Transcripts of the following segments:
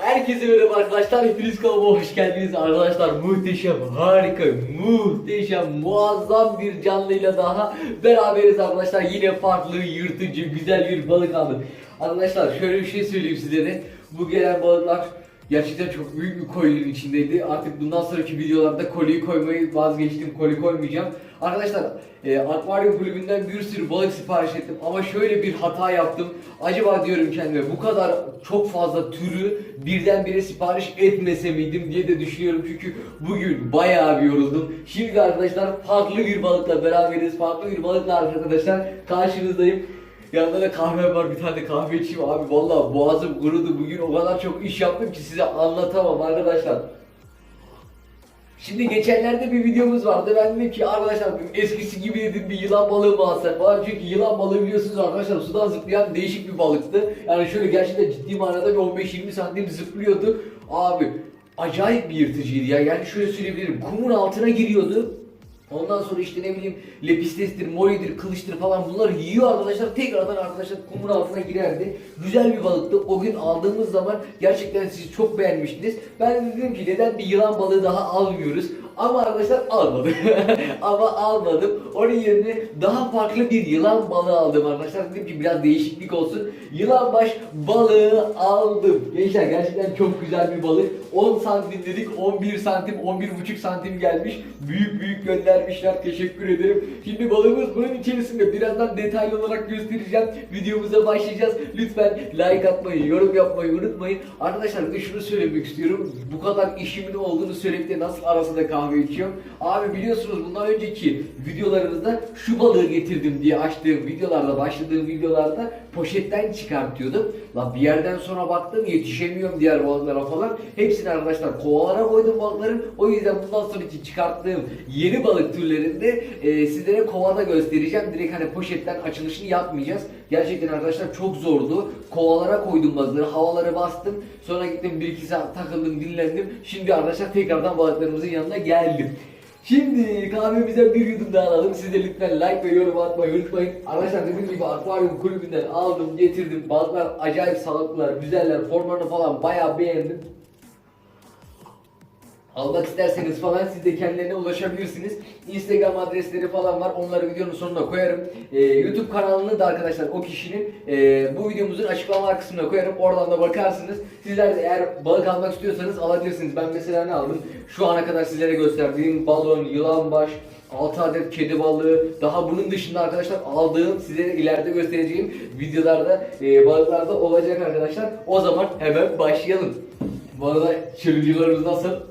Herkese merhaba arkadaşlar. Hepiniz kanalıma hoş geldiniz arkadaşlar. Muhteşem, harika, muhteşem, muazzam bir canlıyla daha beraberiz arkadaşlar. Yine farklı, yırtıcı, güzel bir balık aldım. Arkadaşlar şöyle bir şey söyleyeyim size de. Bu gelen balıklar gerçekten çok büyük bir kolinin içindeydi. Artık bundan sonraki videolarda koliyi koymayı vazgeçtim. Koli koymayacağım. Arkadaşlar e, akvaryum kulübünden bir sürü balık sipariş ettim ama şöyle bir hata yaptım. Acaba diyorum kendime bu kadar çok fazla türü birdenbire sipariş etmese miydim diye de düşünüyorum. Çünkü bugün bayağı bir yoruldum. Şimdi arkadaşlar farklı bir balıkla beraberiz. Farklı bir balıkla arkadaşlar karşınızdayım. Yanında da kahve var bir tane kahve içeyim abi vallahi boğazım kurudu bugün o kadar çok iş yaptım ki size anlatamam arkadaşlar. Şimdi geçenlerde bir videomuz vardı. Ben dedim ki arkadaşlar eskisi gibi dedim bir yılan balığı mı alsak falan. Çünkü yılan balığı biliyorsunuz arkadaşlar sudan zıplayan değişik bir balıktı. Yani şöyle gerçekten ciddi manada bir 15-20 santim zıplıyordu. Abi acayip bir yırtıcıydı ya. Yani şöyle söyleyebilirim. Kumun altına giriyordu. Ondan sonra işte ne bileyim lepistestir, molidir, kılıçtır falan bunları yiyor arkadaşlar. Tekrardan arkadaşlar kumun altına girerdi. Güzel bir balıktı. O gün aldığımız zaman gerçekten siz çok beğenmiştiniz. Ben de dedim ki neden bir yılan balığı daha almıyoruz? Ama arkadaşlar almadım. Ama almadım. Onun yerine daha farklı bir yılan balığı aldım arkadaşlar. Dedim ki biraz değişiklik olsun. Yılan baş balığı aldım. Gençler gerçekten çok güzel bir balık. 10 santim dedik 11 santim 11,5 santim gelmiş. Büyük büyük göndermişler. Teşekkür ederim. Şimdi balığımız bunun içerisinde birazdan detaylı olarak göstereceğim. Videomuza başlayacağız. Lütfen like atmayı, yorum yapmayı unutmayın. Arkadaşlar bir şunu söylemek istiyorum. Bu kadar işimin olduğunu söyleyip de nasıl arasında kahve içiyorum. Abi biliyorsunuz bundan önceki videolarımızda şu balığı getirdim diye açtığım videolarda, başladığım videolarda poşetten çıkartıyordum. Lan bir yerden sonra baktım yetişemiyorum diğer balıklara falan. Hepsini arkadaşlar kovalara koydum balıkların. O yüzden bundan sonraki çıkarttığım yeni balık türlerinde e, sizlere kovada göstereceğim. Direkt hani poşetten açılışını yapmayacağız. Gerçekten arkadaşlar çok zordu. Kovalara koydum balıkları, havalara bastım. Sonra gittim bir iki saat takıldım, dinlendim. Şimdi arkadaşlar tekrardan balıklarımızın yanına geldim. Şimdi kahvemize bir yudum daha alalım. Siz de lütfen like ve yorum atmayı unutmayın. Arkadaşlar dediğim gibi akvaryum kulübünden aldım, getirdim. Balıklar acayip sağlıklılar, güzeller. Formlarını falan bayağı beğendim. Almak isterseniz falan siz de kendilerine ulaşabilirsiniz. Instagram adresleri falan var. Onları videonun sonuna koyarım. Ee, YouTube kanalını da arkadaşlar o kişinin e, bu videomuzun açıklama kısmına koyarım. Oradan da bakarsınız. Sizler de eğer balık almak istiyorsanız alabilirsiniz. Ben mesela ne aldım? Şu ana kadar sizlere gösterdiğim balon, yılanbaş, 6 adet kedi balığı, daha bunun dışında arkadaşlar aldığım size ileride göstereceğim videolarda, e, balıklarda olacak arkadaşlar. O zaman hemen başlayalım. Bu arada çırıcılarımız nasıl?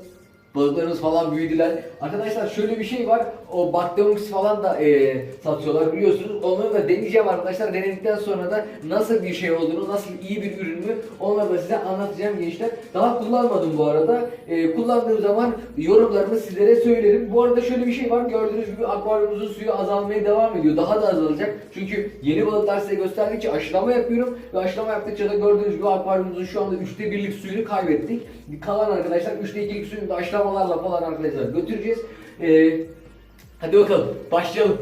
Balıklarımız falan büyüdüler. Arkadaşlar şöyle bir şey var. O Bakteomix falan da e, satıyorlar biliyorsunuz. Onları da deneyeceğim arkadaşlar. Denedikten sonra da nasıl bir şey olduğunu, nasıl iyi bir ürün mü onları da size anlatacağım gençler. Daha kullanmadım bu arada. E, kullandığım zaman yorumlarımı sizlere söylerim. Bu arada şöyle bir şey var. Gördüğünüz gibi akvaryumumuzun suyu azalmaya devam ediyor. Daha da azalacak. Çünkü yeni balıklar size gösterdikçe aşılama yapıyorum. Ve aşılama yaptıkça da gördüğünüz gibi akvaryumumuzun şu anda üçte birlik suyunu kaybettik. Kalan arkadaşlar üçte ikilik suyunu da aşılamalarla falan arkadaşlar götüreceğiz. Ee, hadi bakalım başlayalım.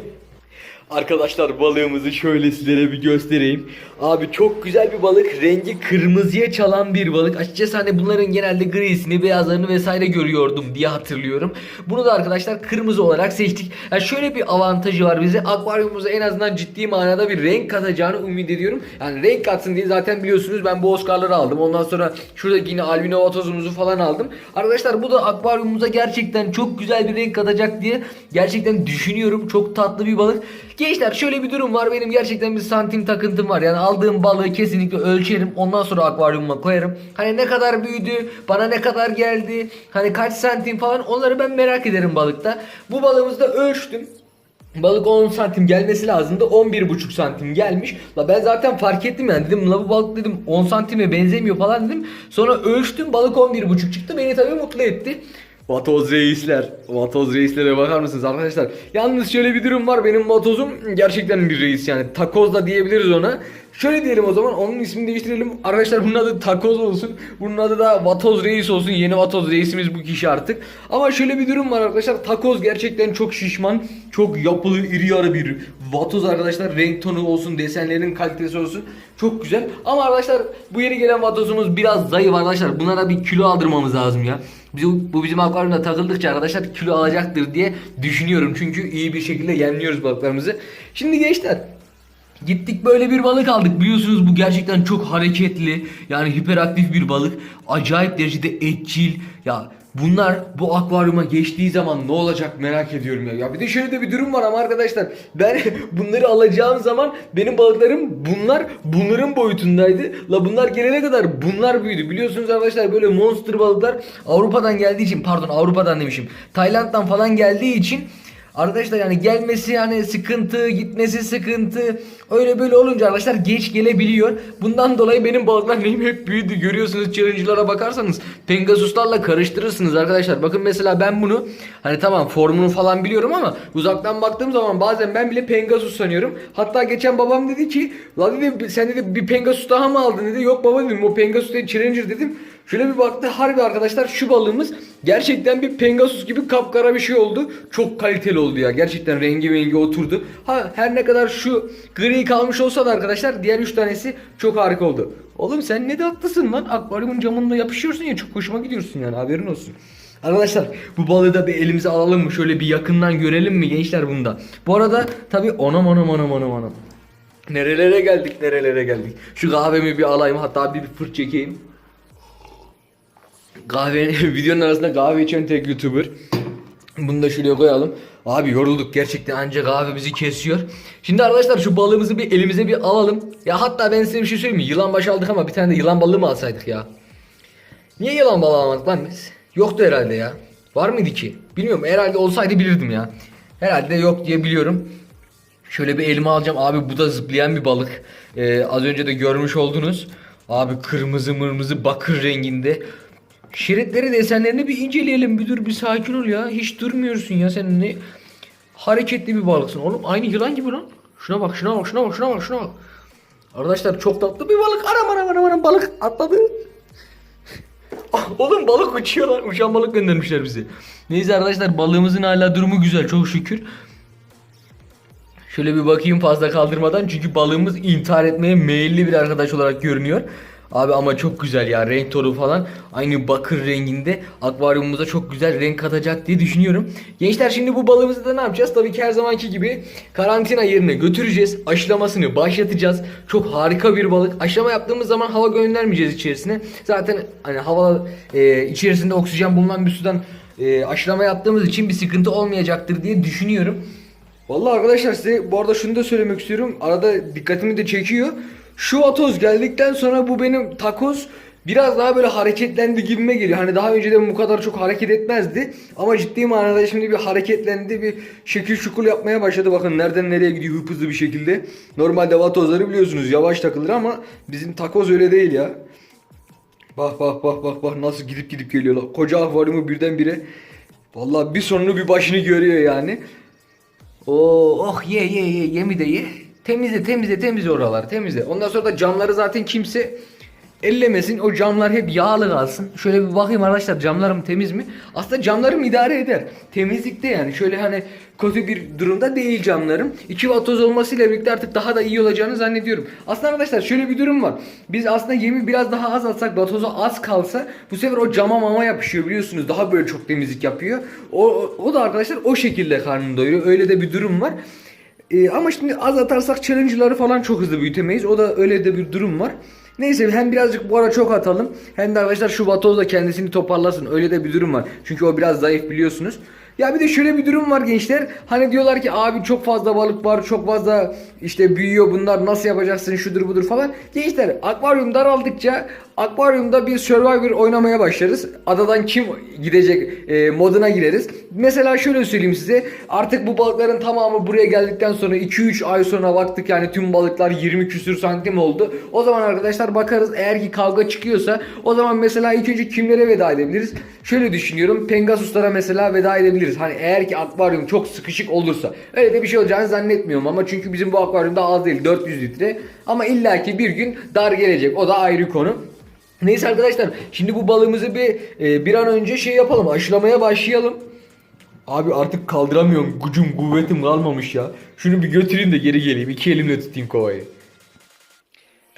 Arkadaşlar balığımızı şöyle sizlere bir göstereyim. Abi çok güzel bir balık. Rengi kırmızıya çalan bir balık. Açıkçası hani bunların genelde grisini, beyazlarını vesaire görüyordum diye hatırlıyorum. Bunu da arkadaşlar kırmızı olarak seçtik. Yani şöyle bir avantajı var bize. Akvaryumumuza en azından ciddi manada bir renk katacağını ümit ediyorum. Yani renk katsın diye zaten biliyorsunuz ben bu Oscar'ları aldım. Ondan sonra şuradaki yine albino vatozumuzu falan aldım. Arkadaşlar bu da akvaryumumuza gerçekten çok güzel bir renk katacak diye gerçekten düşünüyorum. Çok tatlı bir balık. Gençler şöyle bir durum var. Benim gerçekten bir santim takıntım var. Yani aldığım balığı kesinlikle ölçerim. Ondan sonra akvaryumuma koyarım. Hani ne kadar büyüdü, bana ne kadar geldi, hani kaç santim falan onları ben merak ederim balıkta. Bu balığımızı da ölçtüm. Balık 10 santim gelmesi lazımdı. 11,5 santim gelmiş. La ben zaten fark ettim yani dedim la bu balık dedim 10 santime benzemiyor falan dedim. Sonra ölçtüm balık 11,5 çıktı. Beni tabii mutlu etti. Vatoz reisler. Vatoz reislere bakar mısınız arkadaşlar? Yalnız şöyle bir durum var. Benim vatozum gerçekten bir reis yani. Takoz da diyebiliriz ona. Şöyle diyelim o zaman onun ismini değiştirelim. Arkadaşlar bunun adı Takoz olsun. Bunun adı da Vatoz Reis olsun. Yeni Vatoz Reisimiz bu kişi artık. Ama şöyle bir durum var arkadaşlar. Takoz gerçekten çok şişman. Çok yapılı iri yarı bir Vatoz arkadaşlar. Renk tonu olsun, desenlerin kalitesi olsun. Çok güzel. Ama arkadaşlar bu yeni gelen Vatoz'umuz biraz zayıf arkadaşlar. Bunlara bir kilo aldırmamız lazım ya. Biz, bu bizim akvaryumda takıldıkça arkadaşlar kilo alacaktır diye düşünüyorum. Çünkü iyi bir şekilde yemliyoruz balıklarımızı. Şimdi gençler Gittik böyle bir balık aldık. Biliyorsunuz bu gerçekten çok hareketli. Yani hiperaktif bir balık. Acayip derecede etçil. Ya bunlar bu akvaryuma geçtiği zaman ne olacak merak ediyorum ya. Ya bir de şöyle de bir durum var ama arkadaşlar. Ben bunları alacağım zaman benim balıklarım bunlar bunların boyutundaydı. La bunlar gelene kadar bunlar büyüdü. Biliyorsunuz arkadaşlar böyle monster balıklar Avrupa'dan geldiği için pardon Avrupa'dan demişim. Tayland'dan falan geldiği için Arkadaşlar yani gelmesi yani sıkıntı, gitmesi sıkıntı. Öyle böyle olunca arkadaşlar geç gelebiliyor. Bundan dolayı benim balıklar neyim hep büyüdü. Görüyorsunuz challenge'lara bakarsanız Pegasus'larla karıştırırsınız arkadaşlar. Bakın mesela ben bunu hani tamam formunu falan biliyorum ama uzaktan baktığım zaman bazen ben bile Pegasus sanıyorum. Hatta geçen babam dedi ki la dedi sen dedi bir Pegasus daha mı aldın dedi. Yok baba dedim o Pegasus değil Challenger dedim. Şöyle bir baktı harbi arkadaşlar şu balığımız gerçekten bir Pegasus gibi kapkara bir şey oldu. Çok kaliteli oldu ya. Gerçekten rengi rengi oturdu. Ha her ne kadar şu gri kalmış olsa da arkadaşlar diğer 3 tanesi çok harika oldu. Oğlum sen ne tatlısın lan. Akvaryumun camında yapışıyorsun ya çok hoşuma gidiyorsun yani haberin olsun. Arkadaşlar bu balığı da bir elimize alalım mı? Şöyle bir yakından görelim mi gençler bunda? Bu arada tabi onam onam onam onam onam. Nerelere geldik nerelere geldik. Şu kahvemi bir alayım hatta bir, bir fırt çekeyim. Kahve videonun arasında kahve içen tek YouTuber. Bunu da şuraya koyalım. Abi yorulduk gerçekten ancak kahve bizi kesiyor. Şimdi arkadaşlar şu balığımızı bir elimize bir alalım. Ya hatta ben size bir şey söyleyeyim mi? Yılan başı aldık ama bir tane de yılan balığı mı alsaydık ya? Niye yılan balığı almadık lan biz? Yoktu herhalde ya. Var mıydı ki? Bilmiyorum herhalde olsaydı bilirdim ya. Herhalde yok diye biliyorum. Şöyle bir elime alacağım. Abi bu da zıplayan bir balık. Ee, az önce de görmüş oldunuz. Abi kırmızı mırmızı bakır renginde. Şeritleri desenlerini bir inceleyelim. Dur bir sakin ol ya. Hiç durmuyorsun ya sen ne hareketli bir balıksın. Oğlum aynı yılan gibi lan. Şuna bak şuna bak şuna bak şuna bak şuna bak. Arkadaşlar çok tatlı bir balık. Aram aram aram aram balık atladı. Ah, Oğlum balık uçuyor lan. Uçan balık göndermişler bize. Neyse arkadaşlar balığımızın hala durumu güzel çok şükür. Şöyle bir bakayım fazla kaldırmadan çünkü balığımız intihar etmeye meyilli bir arkadaş olarak görünüyor. Abi ama çok güzel ya renk tonu falan aynı bakır renginde akvaryumumuza çok güzel renk katacak diye düşünüyorum. Gençler şimdi bu balığımızı da ne yapacağız? Tabii ki her zamanki gibi karantina yerine götüreceğiz. Aşılamasını başlatacağız. Çok harika bir balık. Aşılama yaptığımız zaman hava göndermeyeceğiz içerisine. Zaten hani hava e, içerisinde oksijen bulunan bir sudan e, aşılama yaptığımız için bir sıkıntı olmayacaktır diye düşünüyorum. Vallahi arkadaşlar size bu arada şunu da söylemek istiyorum. Arada dikkatimi de çekiyor. Şu atoz geldikten sonra bu benim takoz biraz daha böyle hareketlendi gibime geliyor. Hani daha önceden bu kadar çok hareket etmezdi. Ama ciddi manada şimdi bir hareketlendi. Bir şekil şukul yapmaya başladı. Bakın nereden nereye gidiyor hıp hızlı bir şekilde. Normalde vatozları biliyorsunuz yavaş takılır ama bizim takoz öyle değil ya. Bak bak bak bak bak nasıl gidip gidip geliyorlar. Koca akvaryumu birdenbire Vallahi bir sonunu bir başını görüyor yani. Oo, oh ye ye ye yemi de ye. Temizle temizle temizle oralar temizle. Ondan sonra da camları zaten kimse ellemesin. O camlar hep yağlı kalsın. Şöyle bir bakayım arkadaşlar camlarım temiz mi? Aslında camlarım idare eder. Temizlikte yani. Şöyle hani kötü bir durumda değil camlarım. İki vatoz olmasıyla birlikte artık daha da iyi olacağını zannediyorum. Aslında arkadaşlar şöyle bir durum var. Biz aslında yemi biraz daha az atsak vatozu az kalsa bu sefer o cama mama yapışıyor biliyorsunuz. Daha böyle çok temizlik yapıyor. O, o da arkadaşlar o şekilde karnını doyuruyor. Öyle de bir durum var. Ee, ama şimdi az atarsak challenge'ları falan çok hızlı büyütemeyiz. O da öyle de bir durum var. Neyse hem birazcık bu ara çok atalım. Hem de arkadaşlar şu vatoz da kendisini toparlasın. Öyle de bir durum var. Çünkü o biraz zayıf biliyorsunuz. Ya bir de şöyle bir durum var gençler. Hani diyorlar ki abi çok fazla balık var, çok fazla işte büyüyor bunlar nasıl yapacaksın şudur budur falan. Gençler akvaryum daraldıkça Akvaryumda bir Survivor oynamaya başlarız. Adadan kim gidecek e, moduna gireriz. Mesela şöyle söyleyeyim size. Artık bu balıkların tamamı buraya geldikten sonra 2-3 ay sonra baktık yani tüm balıklar 20 küsür santim oldu. O zaman arkadaşlar bakarız eğer ki kavga çıkıyorsa o zaman mesela ilk önce kimlere veda edebiliriz? Şöyle düşünüyorum. Pengasuslara mesela veda edebiliriz. Hani eğer ki akvaryum çok sıkışık olursa. Öyle de bir şey olacağını zannetmiyorum ama çünkü bizim bu akvaryumda az değil 400 litre. Ama illaki bir gün dar gelecek. O da ayrı konu. Neyse arkadaşlar şimdi bu balığımızı bir e, bir an önce şey yapalım aşılamaya başlayalım. Abi artık kaldıramıyorum gücüm kuvvetim kalmamış ya. Şunu bir götüreyim de geri geleyim iki elimle tutayım kovayı.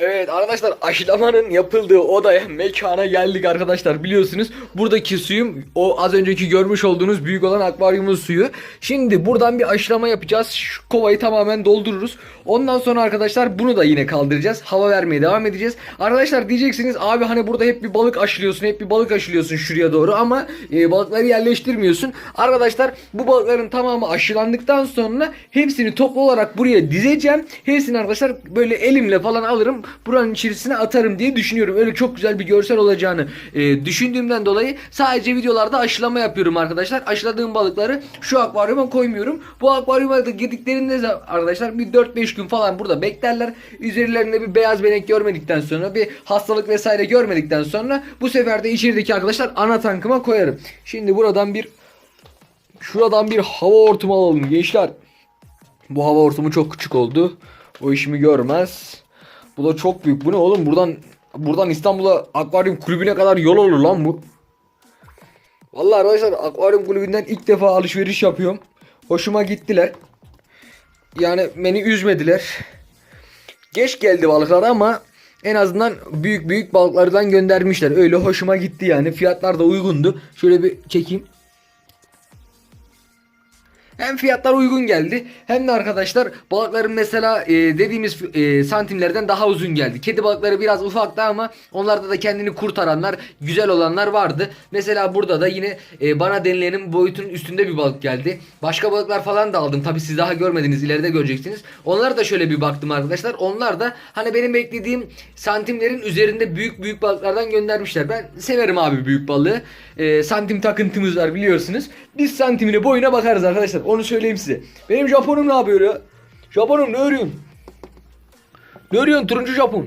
Evet arkadaşlar aşılamanın yapıldığı odaya mekana geldik arkadaşlar biliyorsunuz. Buradaki suyum o az önceki görmüş olduğunuz büyük olan akvaryumun suyu. Şimdi buradan bir aşılama yapacağız. Şu kovayı tamamen doldururuz. Ondan sonra arkadaşlar bunu da yine kaldıracağız. Hava vermeye devam edeceğiz. Arkadaşlar diyeceksiniz abi hani burada hep bir balık aşılıyorsun hep bir balık aşılıyorsun şuraya doğru ama e, balıkları yerleştirmiyorsun. Arkadaşlar bu balıkların tamamı aşılandıktan sonra hepsini toplu olarak buraya dizeceğim. Hepsini arkadaşlar böyle elimle falan alırım buranın içerisine atarım diye düşünüyorum. Öyle çok güzel bir görsel olacağını e, düşündüğümden dolayı sadece videolarda aşılama yapıyorum arkadaşlar. Aşıladığım balıkları şu akvaryuma koymuyorum. Bu akvaryuma da girdiklerinde de arkadaşlar bir 4-5 gün falan burada beklerler. Üzerlerinde bir beyaz benek görmedikten sonra bir hastalık vesaire görmedikten sonra bu sefer de içerideki arkadaşlar ana tankıma koyarım. Şimdi buradan bir şuradan bir hava hortumu alalım gençler. Bu hava hortumu çok küçük oldu. O işimi görmez. Bu da çok büyük. Bu ne oğlum? Buradan buradan İstanbul'a akvaryum kulübüne kadar yol olur lan bu. Vallahi arkadaşlar akvaryum kulübünden ilk defa alışveriş yapıyorum. Hoşuma gittiler. Yani beni üzmediler. Geç geldi balıklar ama en azından büyük büyük balıklardan göndermişler. Öyle hoşuma gitti yani. Fiyatlar da uygundu. Şöyle bir çekeyim. Hem fiyatlar uygun geldi hem de arkadaşlar balıkların mesela e, dediğimiz e, santimlerden daha uzun geldi. Kedi balıkları biraz ufaktı ama onlarda da kendini kurtaranlar, güzel olanlar vardı. Mesela burada da yine e, bana denilenin boyutunun üstünde bir balık geldi. Başka balıklar falan da aldım. Tabi siz daha görmediniz ileride göreceksiniz. Onlara da şöyle bir baktım arkadaşlar. Onlar da hani benim beklediğim santimlerin üzerinde büyük büyük balıklardan göndermişler. Ben severim abi büyük balığı. E, santim takıntımız var biliyorsunuz. Biz santimine boyuna bakarız arkadaşlar. Onu söyleyeyim size. Benim Japonum ne yapıyor ya? Japonum ne örüyorsun? Ne örüyorsun turuncu Japon?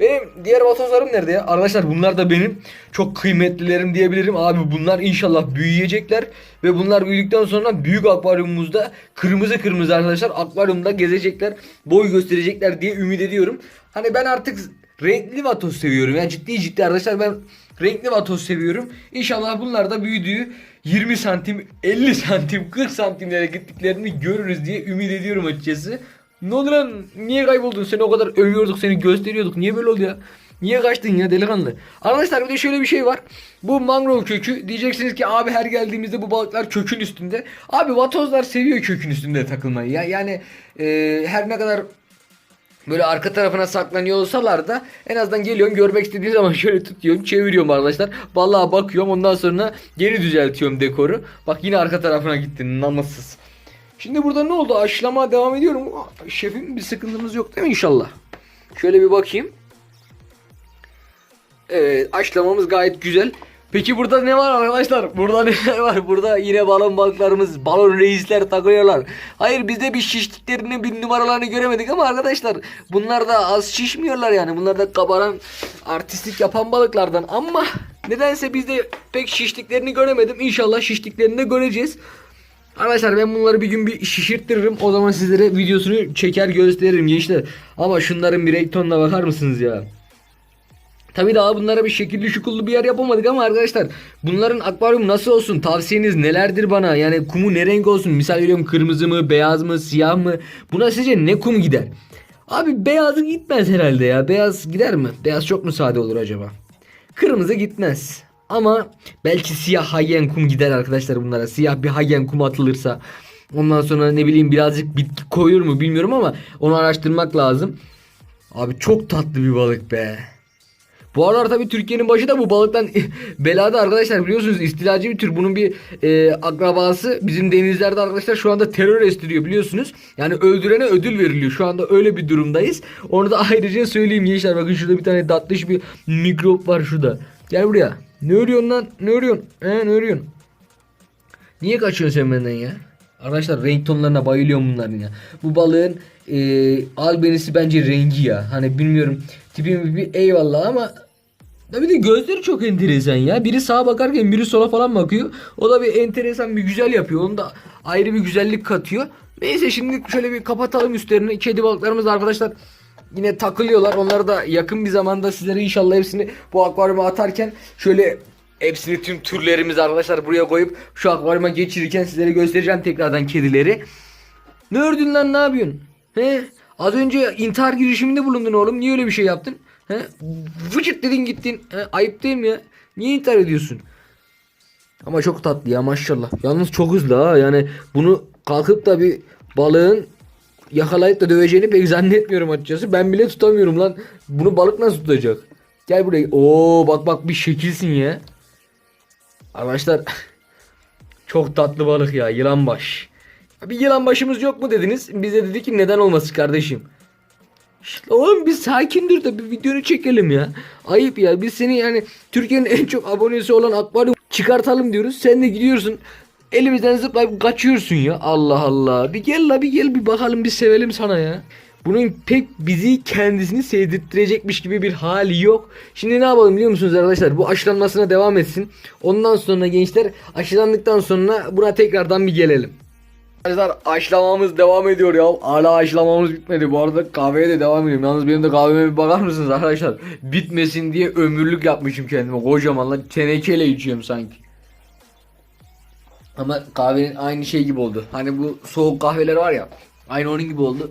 Benim diğer vatozlarım nerede ya? Arkadaşlar bunlar da benim çok kıymetlilerim diyebilirim. Abi bunlar inşallah büyüyecekler. Ve bunlar büyüdükten sonra büyük akvaryumumuzda kırmızı kırmızı arkadaşlar akvaryumda gezecekler. Boy gösterecekler diye ümit ediyorum. Hani ben artık renkli vatoz seviyorum. Yani ciddi ciddi arkadaşlar ben renkli vatoz seviyorum. İnşallah bunlar da büyüdüğü 20 santim, 50 santim, 40 santimlere gittiklerini görürüz diye ümit ediyorum açıkçası. Ne oldu lan? Niye kayboldun? Seni o kadar övüyorduk, seni gösteriyorduk. Niye böyle oldu ya? Niye kaçtın ya delikanlı? Arkadaşlar bir de şöyle bir şey var. Bu mangrove kökü. Diyeceksiniz ki abi her geldiğimizde bu balıklar kökün üstünde. Abi vatozlar seviyor kökün üstünde takılmayı. Ya, yani e, her ne kadar böyle arka tarafına saklanıyor olsalar da en azından geliyorum görmek istediğim zaman şöyle tutuyorum çeviriyorum arkadaşlar. Vallahi bakıyorum ondan sonra geri düzeltiyorum dekoru. Bak yine arka tarafına gitti namussuz. Şimdi burada ne oldu? Aşılama devam ediyorum. Şefim bir sıkıntımız yok değil mi inşallah? Şöyle bir bakayım. Evet aşılamamız gayet güzel. Peki burada ne var arkadaşlar? Burada ne var? Burada yine balon balıklarımız, balon reisler takılıyorlar. Hayır biz de bir şiştiklerini, bir numaralarını göremedik ama arkadaşlar bunlar da az şişmiyorlar yani. Bunlar da kabaran, artistlik yapan balıklardan ama nedense biz de pek şiştiklerini göremedim. İnşallah şiştiklerini de göreceğiz. Arkadaşlar ben bunları bir gün bir şişirttiririm. O zaman sizlere videosunu çeker gösteririm gençler. Ama şunların bir tonuna bakar mısınız ya? Tabii daha bunlara bir şekilli şukullu bir yer yapamadık ama arkadaşlar bunların akvaryum nasıl olsun tavsiyeniz nelerdir bana yani kumu ne renk olsun misal veriyorum kırmızı mı beyaz mı siyah mı buna sizce ne kum gider? Abi beyazı gitmez herhalde ya beyaz gider mi? Beyaz çok mu olur acaba? Kırmızı gitmez. Ama belki siyah hayyen kum gider arkadaşlar bunlara. Siyah bir hayyen kum atılırsa. Ondan sonra ne bileyim birazcık bitki koyur mu bilmiyorum ama onu araştırmak lazım. Abi çok tatlı bir balık be. Bu aralar tabii Türkiye'nin başı da bu balıktan belada arkadaşlar biliyorsunuz istilacı bir tür. Bunun bir e, akrabası bizim denizlerde arkadaşlar şu anda terör estiriyor biliyorsunuz. Yani öldürene ödül veriliyor. Şu anda öyle bir durumdayız. Onu da ayrıca söyleyeyim gençler. Bakın şurada bir tane tatlış bir mikrop var şurada. Gel buraya. Ne örüyorsun lan? Ne örüyorsun? He ne örüyorsun? Niye kaçıyorsun sen benden ya? Arkadaşlar renk tonlarına bayılıyorum bunların ya. Bu balığın e, albenisi bence rengi ya. Hani bilmiyorum tipim bir eyvallah ama da bir de gözleri çok enteresan ya. Biri sağa bakarken biri sola falan bakıyor. O da bir enteresan bir güzel yapıyor. Onu da ayrı bir güzellik katıyor. Neyse şimdi şöyle bir kapatalım üstlerini. Kedi balıklarımız da arkadaşlar yine takılıyorlar. Onları da yakın bir zamanda sizlere inşallah hepsini bu akvaryuma atarken şöyle hepsini tüm türlerimizi arkadaşlar buraya koyup şu akvaryuma geçirirken sizlere göstereceğim tekrardan kedileri. Ne ördün lan ne yapıyorsun? He? Az önce intihar girişiminde bulundun oğlum. Niye öyle bir şey yaptın? He? Vıcık dedin gittin. He? Ayıp değil mi ya? Niye intihar ediyorsun? Ama çok tatlı ya maşallah. Yalnız çok hızlı ha. Yani bunu kalkıp da bir balığın yakalayıp da döveceğini pek zannetmiyorum açıkçası. Ben bile tutamıyorum lan. Bunu balık nasıl tutacak? Gel buraya. Oo bak bak bir şekilsin ya. Arkadaşlar çok tatlı balık ya yılan baş. Bir yılan başımız yok mu dediniz? Biz de dedik ki neden olmasın kardeşim. İşte oğlum bir sakin dur da bir videonu çekelim ya. Ayıp ya biz seni yani Türkiye'nin en çok abonesi olan akvaryum çıkartalım diyoruz. Sen de gidiyorsun elimizden zıplayıp kaçıyorsun ya. Allah Allah. Bir gel la bir gel bir bakalım bir sevelim sana ya. Bunun pek bizi kendisini sevdirttirecekmiş gibi bir hali yok. Şimdi ne yapalım biliyor musunuz arkadaşlar? Bu aşılanmasına devam etsin. Ondan sonra gençler aşılandıktan sonra buna tekrardan bir gelelim. Arkadaşlar aşılamamız devam ediyor ya. Hala aşılamamız bitmedi. Bu arada kahveye de devam ediyorum. Yalnız benim de kahveme bir bakar mısınız arkadaşlar? Bitmesin diye ömürlük yapmışım kendime. Kocaman lan tenekeyle içiyorum sanki. Ama kahvenin aynı şey gibi oldu. Hani bu soğuk kahveler var ya. Aynı onun gibi oldu.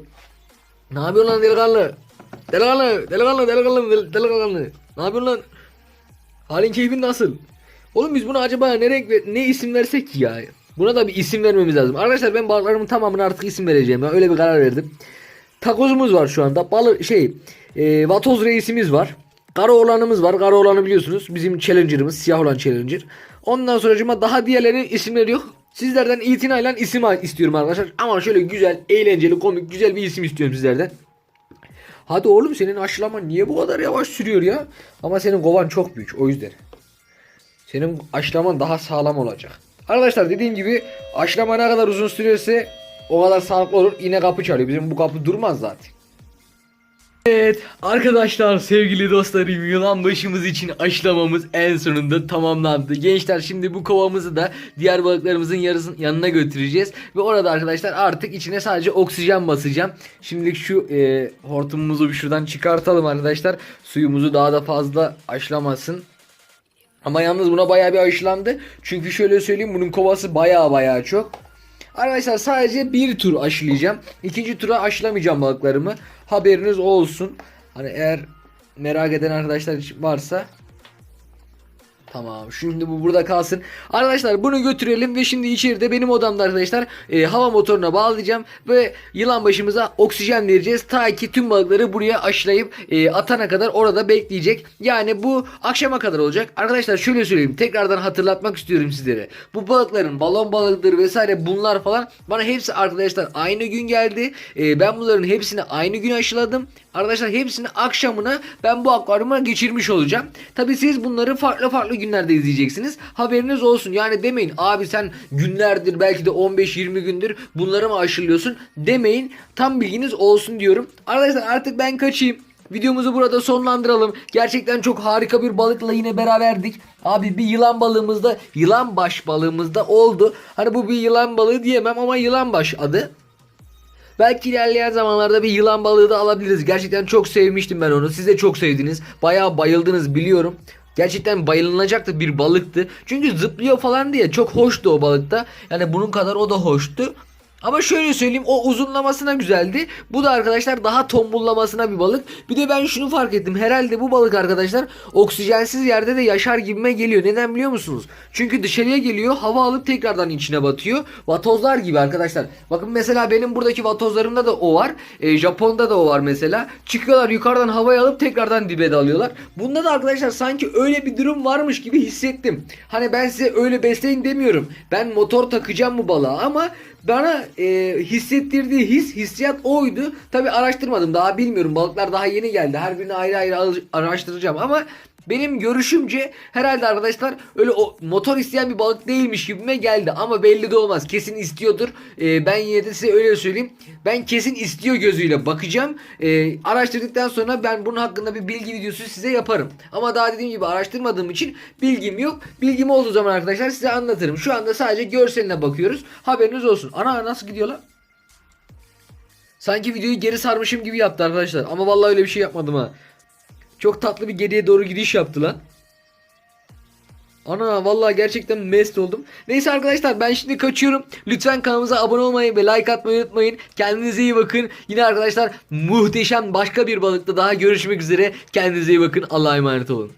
Ne yapıyorsun lan delikanlı? Delikanlı, delikanlı, delikanlı, del- delikanlı. Ne yapıyorsun lan? Halin keyfin nasıl? Oğlum biz buna acaba ne renk ve ne isim versek ya? Buna da bir isim vermemiz lazım. Arkadaşlar ben balıklarımın tamamına artık isim vereceğim. Ben öyle bir karar verdim. Takozumuz var şu anda. Balık şey, e, vatoz reisimiz var. Kara olanımız var. Kara olanı biliyorsunuz. Bizim challenger'ımız. Siyah olan challenger. Ondan sonracıma daha diğerlerinin isimleri yok. Sizlerden itinayla isim istiyorum arkadaşlar. Ama şöyle güzel, eğlenceli, komik, güzel bir isim istiyorum sizlerden. Hadi oğlum senin aşılaman niye bu kadar yavaş sürüyor ya? Ama senin kovan çok büyük o yüzden. Senin aşılaman daha sağlam olacak. Arkadaşlar dediğim gibi aşılama ne kadar uzun sürüyorsa o kadar sağlıklı olur. Yine kapı çalıyor. Bizim bu kapı durmaz zaten. Evet arkadaşlar sevgili dostlarım yılan başımız için aşılamamız en sonunda tamamlandı. Gençler şimdi bu kovamızı da diğer balıklarımızın yarısının yanına götüreceğiz. Ve orada arkadaşlar artık içine sadece oksijen basacağım. Şimdilik şu e, hortumumuzu bir şuradan çıkartalım arkadaşlar. Suyumuzu daha da fazla aşılamasın. Ama yalnız buna bayağı bir aşılandı. Çünkü şöyle söyleyeyim bunun kovası bayağı bayağı çok. Arkadaşlar sadece bir tur aşılayacağım. İkinci tura aşılamayacağım balıklarımı. Haberiniz olsun. Hani eğer merak eden arkadaşlar varsa Tamam şimdi bu burada kalsın. Arkadaşlar bunu götürelim ve şimdi içeride benim odamda arkadaşlar e, hava motoruna bağlayacağım ve yılan başımıza oksijen vereceğiz. Ta ki tüm balıkları buraya aşılayıp e, atana kadar orada bekleyecek. Yani bu akşama kadar olacak. Arkadaşlar şöyle söyleyeyim tekrardan hatırlatmak istiyorum sizlere. Bu balıkların balon balıktır vesaire bunlar falan bana hepsi arkadaşlar aynı gün geldi. E, ben bunların hepsini aynı gün aşıladım. Arkadaşlar hepsini akşamına ben bu akvaryuma geçirmiş olacağım. Tabi siz bunları farklı farklı günlerde izleyeceksiniz. Haberiniz olsun. Yani demeyin abi sen günlerdir belki de 15-20 gündür bunları mı aşılıyorsun demeyin. Tam bilginiz olsun diyorum. Arkadaşlar artık ben kaçayım. Videomuzu burada sonlandıralım. Gerçekten çok harika bir balıkla yine beraberdik. Abi bir yılan balığımızda, yılan baş balığımızda oldu. Hani bu bir yılan balığı diyemem ama yılan baş adı. Belki ilerleyen zamanlarda bir yılan balığı da alabiliriz. Gerçekten çok sevmiştim ben onu. Siz de çok sevdiniz. Bayağı bayıldınız biliyorum. Gerçekten bayılınacak da bir balıktı. Çünkü zıplıyor falan diye çok hoştu o balıkta. Yani bunun kadar o da hoştu. Ama şöyle söyleyeyim o uzunlamasına güzeldi. Bu da arkadaşlar daha tombullamasına bir balık. Bir de ben şunu fark ettim. Herhalde bu balık arkadaşlar oksijensiz yerde de yaşar gibime geliyor. Neden biliyor musunuz? Çünkü dışarıya geliyor hava alıp tekrardan içine batıyor. Vatozlar gibi arkadaşlar. Bakın mesela benim buradaki vatozlarımda da o var. E, Japon'da da o var mesela. Çıkıyorlar yukarıdan havayı alıp tekrardan dibe dalıyorlar. Bunda da arkadaşlar sanki öyle bir durum varmış gibi hissettim. Hani ben size öyle besleyin demiyorum. Ben motor takacağım bu balığa ama bana e, hissettirdiği his, hissiyat oydu. Tabi araştırmadım daha bilmiyorum. Balıklar daha yeni geldi. Her birini ayrı ayrı araştıracağım ama benim görüşümce herhalde arkadaşlar öyle o motor isteyen bir balık değilmiş gibime geldi ama belli de olmaz. Kesin istiyordur. Ee, ben yine de size öyle söyleyeyim. Ben kesin istiyor gözüyle bakacağım. Ee, araştırdıktan sonra ben bunun hakkında bir bilgi videosu size yaparım. Ama daha dediğim gibi araştırmadığım için bilgim yok. Bilgim olduğu zaman arkadaşlar size anlatırım. Şu anda sadece görseline bakıyoruz. Haberiniz olsun. Ana nasıl gidiyor lan? Sanki videoyu geri sarmışım gibi yaptı arkadaşlar. Ama vallahi öyle bir şey yapmadım ha. Çok tatlı bir geriye doğru gidiş yaptı lan. Ana vallahi gerçekten mest oldum. Neyse arkadaşlar ben şimdi kaçıyorum. Lütfen kanalımıza abone olmayı ve like atmayı unutmayın. Kendinize iyi bakın. Yine arkadaşlar muhteşem başka bir balıkta daha görüşmek üzere. Kendinize iyi bakın. Allah'a emanet olun.